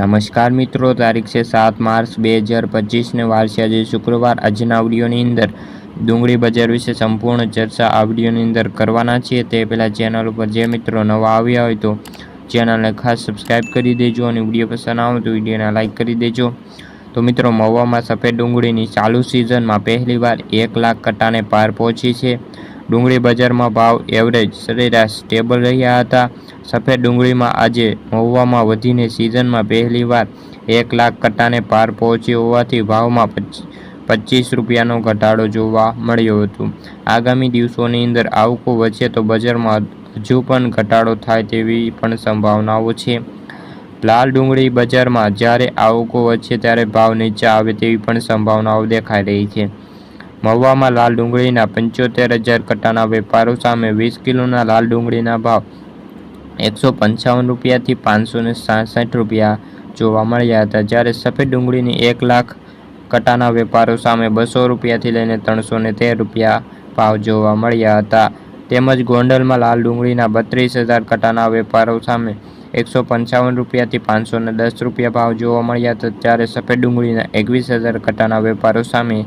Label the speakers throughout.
Speaker 1: નમસ્કાર મિત્રો, તારીખ છે સાત માર્ચ બે હજાર પચીસને વાર છે આજે શુક્રવાર આજના આવડીઓની અંદર ડુંગળી બજાર વિશે સંપૂર્ણ ચર્ચા આવડીઓની અંદર કરવાના છીએ. તે પહેલાં ચેનલ ઉપર જે મિત્રો નવા આવ્યા હોય તો ચેનલને ખાસ સબસ્ક્રાઈબ કરી દેજો અને વીડિયો પસંદ આવે તો વિડીયોને લાઇક કરી દેજો. તો મિત્રો, મહુવામાં સફેદ ડુંગળીની ચાલુ સિઝનમાં પહેલીવાર એક લાખ કટ્ટાને પાર પહોંચી છે. ડુંગળી બજારમાં ભાવ એવરેજ સરેરાશ સ્ટેબલ રહ્યા હતા. સફેદ ડુંગળીમાં આજે મહુવામાં વધીને સિઝનમાં પહેલીવાર એક લાખ કટ્ટાને પાર પહોંચ્યો હોવાથી ભાવમાં પચ- પચીસ રૂપિયાનો ઘટાડો જોવા મળ્યો હતો. આગામી દિવસોની અંદર આવકો વધશે તો બજારમાં હજુ પણ ઘટાડો થાય તેવી પણ સંભાવનાઓ છે. લાલ ડુંગળી બજારમાં જ્યારે આવકો વધશે ત્યારે ભાવ નીચે આવે તેવી પણ સંભાવનાઓ દેખાઈ રહી છે. મહુવામાં લાલ ડુંગળીના પંચોતેર હજાર કટ્ટાના વેપારો સામે વીસ કિલોના લાલ ડુંગળીના ભાવ. એકસો પંચાવન રૂપિયાથી પાંચસો ને સાસઠ રૂપિયા જોવા મળ્યા હતા. જ્યારે સફેદ ડુંગળીની એક લાખ કટ્ટાના વેપારો સામે બસો રૂપિયાથી લઈને ત્રણસો ને તેર રૂપિયા ભાવ જોવા મળ્યા હતા. તેમજ ગોંડલમાં લાલ ડુંગળીના બત્રીસ હજાર કટ્ટાના વેપારો સામે એકસો પંચાવન રૂપિયાથી પાંચસો દસ રૂપિયા ભાવ જોવા મળ્યા હતા. ત્યારે સફેદ ડુંગળીના એકવીસ હજાર કટાના વેપારો સામે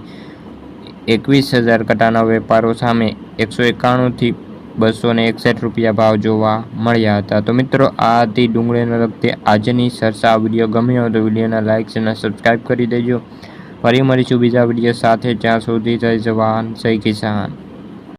Speaker 1: એકવીસ હજાર કટાના વેપારો સામે એકસો એકાણુંથી બસો ને એકસઠ રૂપિયા ભાવ જોવા મળ્યા હતા. તો મિત્રો, આ હતી ડુંગળીને લગતી આજની સરસા વીડિયો. ગમ્યો તો વિડીયોને લાઇક અને સબસ્ક્રાઈબ કરી દેજો. ફરી મળીશું બીજા વીડિયો સાથે. જ્યાં સુધી જય જવાન, જય કિસાન.